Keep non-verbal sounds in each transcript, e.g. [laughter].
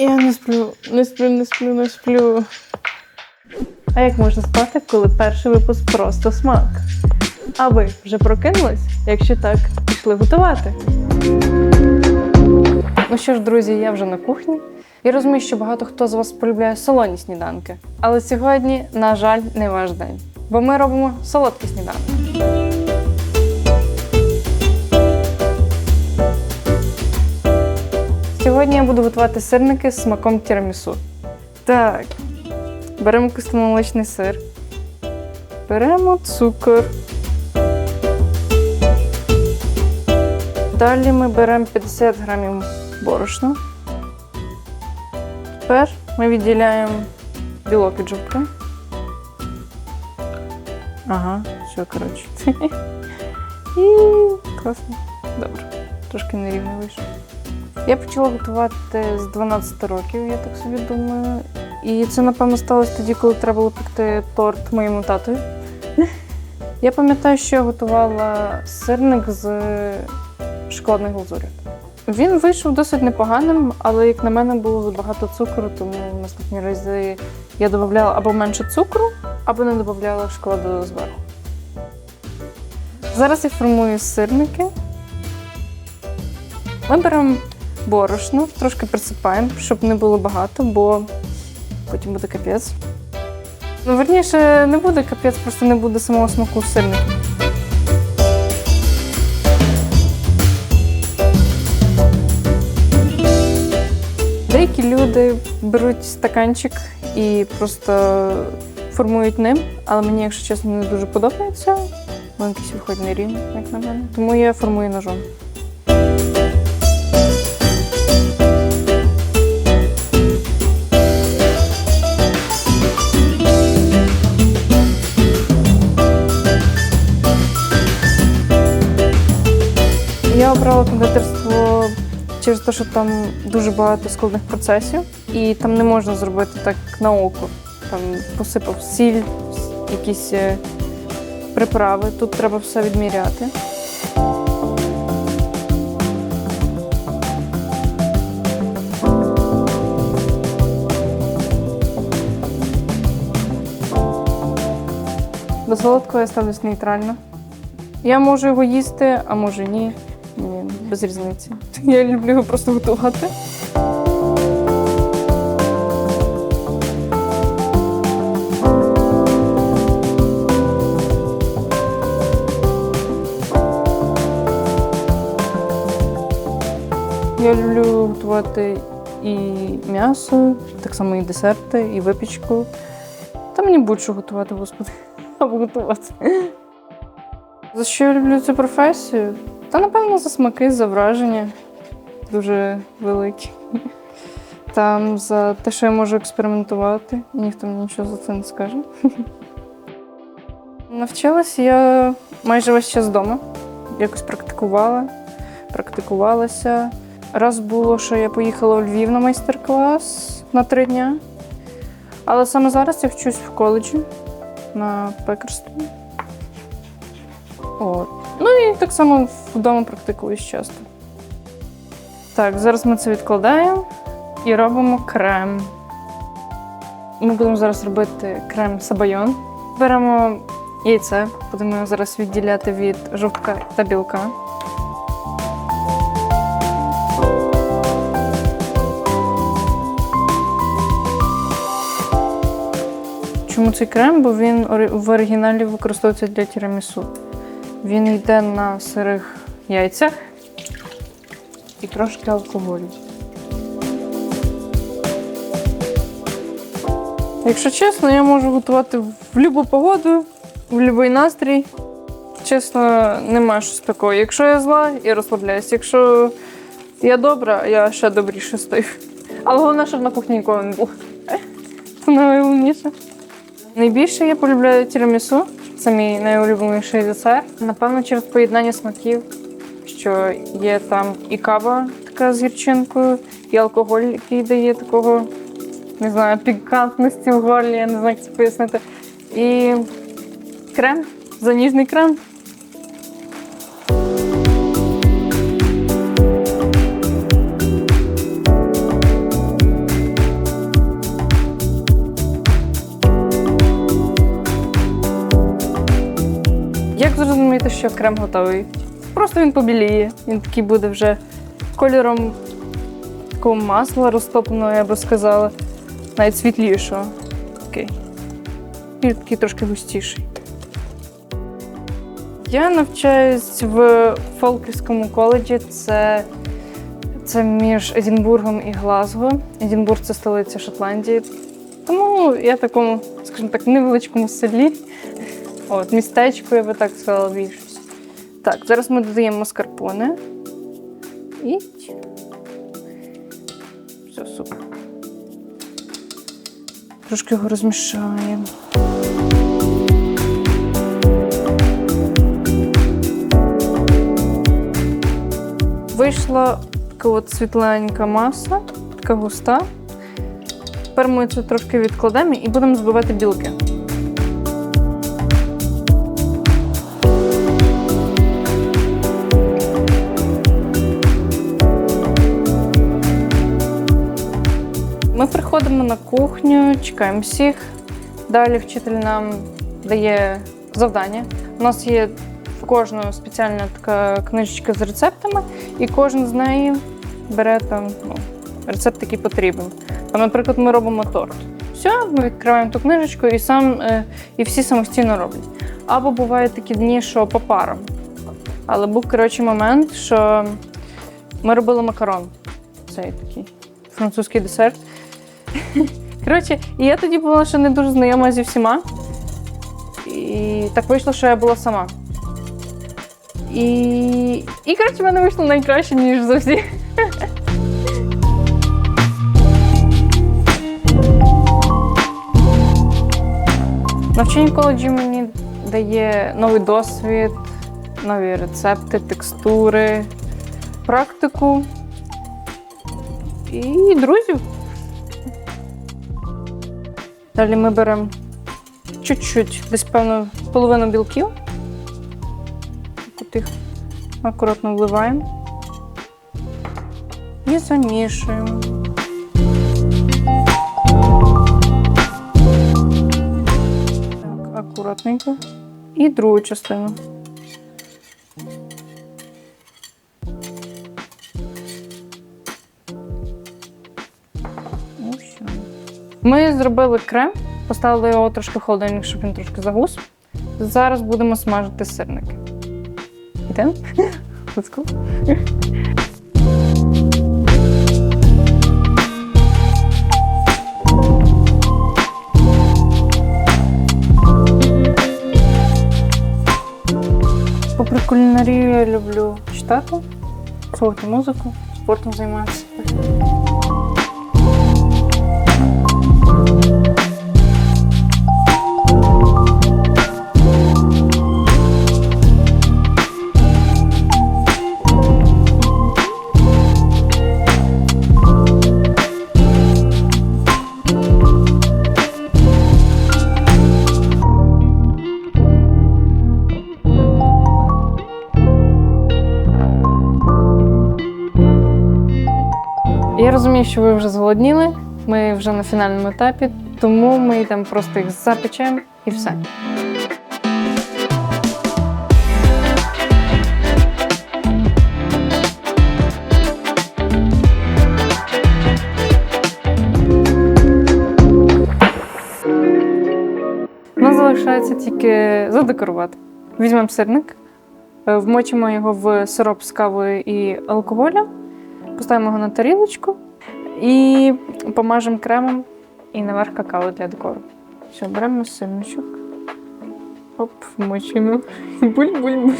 Я не сплю, не сплю, не сплю, не сплю. А як можна спати, коли перший випуск просто смак? А ви вже прокинулись? Якщо так, пішли готувати. Ну що ж, друзі, я вже на кухні. Я розумію, що багато хто з вас полюбляє солоні сніданки. Але сьогодні, на жаль, не ваш день. Бо ми робимо солодкі сніданки. Сьогодні я буду готувати сирники з смаком тірамісу. Так, беремо кисломолочний сир. Беремо цукор. Далі ми беремо 50 грамів борошна. Тепер ми відділяємо білок від жовтка. Ага, все, коротше. [laughs] І класно. Добре. Трошки нерівно вийшло. Я почала готувати з 12 років, я так собі думаю. І це, напевно, сталося тоді, коли треба було пекти торт моєму татові. [laughs] Я пам'ятаю, що я готувала сирник з шоколадної глазурі. Він вийшов досить непоганим, але, як на мене, було забагато цукру, тому в наступні рази я додавала або менше цукру, або не додавала шоколаду зверху. Зараз я формую сирники. Ми беремо борошно, трошки присипаємо, щоб не було багато, бо потім буде капець. Ну, верніше, не буде капець, просто не буде самого смаку сирника. Деякі люди беруть стаканчик і просто формують ним, але мені, якщо чесно, не дуже подобається. Він якийсь нерівний, як на мене. Тому я формую ножом. Обрала кондитерство через те, що там дуже багато складних процесів, і там не можна зробити так на око. Там посипав сіль, якісь е, приправи. Тут треба все відміряти. До солодкого я ставлюсь нейтрально. Я можу його їсти, а може ні. Ні, без різниці. [laughs] Я люблю його просто готувати. Я люблю готувати і м'ясо, так само і десерти, і випічку. Та мені будь-що готувати, господи, [laughs] або готувати. За що я люблю цю професію? Та, напевно, за смаки, за враження дуже великі. Там за те, що я можу експериментувати, і ніхто мені нічого за це не скаже. [laughs] Навчилась я майже весь час вдома. Якось практикувала, практикувалася. Раз було, що я поїхала у Львів на майстер-клас на три дня. Але саме зараз я вчусь в коледжі на пекарстві. От. Ну і так само вдома практикуюсь часто. Так, зараз ми це відкладаємо і робимо крем. Ми будемо зараз робити крем сабайон. Беремо яйце, будемо його зараз відділяти від жовтка та білка. Чому цей крем? Бо він в оригіналі використовується для тірамісу. Він йде на сирих яйцях і трошки алкоголю. Якщо чесно, я можу готувати в будь-яку погоду, в будь-який настрій. Чесно, немає щось такого. Якщо я зла, я розслабляюсь. Якщо я добра, я ще добріше стою. Але головне, щоб на кухні нікого не було. Це найголовніше. Найбільше я полюбляю тірамісу. Це мій найулюбленіший десерт. Напевно, через поєднання смаків, що є там і кава така з гірчинкою, і алкоголь, який дає такого, не знаю, пікантності в горлі, я не знаю, як це пояснити. І крем, заніжний крем. Що крем готовий. Просто він побіліє. Він такий буде вже кольором такого масла розтопленого, я би сказала. Навіть світлішого. Окей. І такий трошки густіший. Я навчаюсь в Фолківському коледжі. Це, це між Едінбургом і Глазго. Едінбург це столиця Шотландії. Тому я в такому, скажімо так, невеличкому селі. От, містечко, я би так сказала, більшість. Так, зараз ми додаємо маскарпоне. І. Все, супер. Трошки його розмішаємо. Вийшла така от світленька маса, така густа. Тепер ми це трошки відкладемо і будемо збивати білки. Приходимо на кухню, чекаємо всіх. Далі вчитель нам дає завдання. У нас є в кожного спеціальна така книжечка з рецептами, і кожен з неї бере там ну, рецепт, який потрібен. Там, наприклад, ми робимо торт. Все, ми відкриваємо ту книжечку і, сам, е, і всі самостійно роблять. Або бувають такі дні, що по парам. Але був коротше момент, що ми робили макарон. Цей такий французький десерт. [laughs] Коротше, і я тоді була ще не дуже знайома зі всіма. І так вийшло, що я була сама. І, і коротше, в мене вийшло найкраще, ніж за. [laughs] Навчання в коледжі мені дає новий досвід, нові рецепти, текстури, практику і друзів. Далі ми беремо чуть-чуть, десь певно половину білків. От їх акуратно вливаємо і замішуємо. Так, акуратненько. І другу частину. Ми зробили крем, поставили його трошки в холодильник, щоб він трошки загус. Зараз будемо смажити сирники. Йдемо? Let's go. Попри кулінарію я люблю читати, слухати музику, спортом займатися. Розумію, що ви вже зголодніли. Ми вже на фінальному етапі, тому ми йдемо просто їх запечемо і все. Нас залишається тільки задекорувати. Візьмемо сирник, е, вмочимо його в сироп з кавою і алкоголем, поставимо його на тарілочку і помажемо кремом і наверх какао для декору. Все, беремо синочок. Оп, вмочуємо. [laughs] Буль-буль-буль.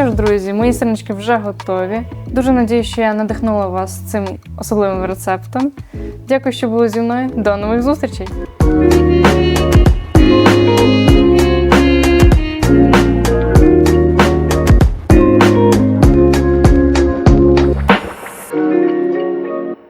Що ж, друзі, мої сирнички вже готові. Дуже надію, що я надихнула вас цим особливим рецептом. Дякую, що були зі мною. До нових зустрічей!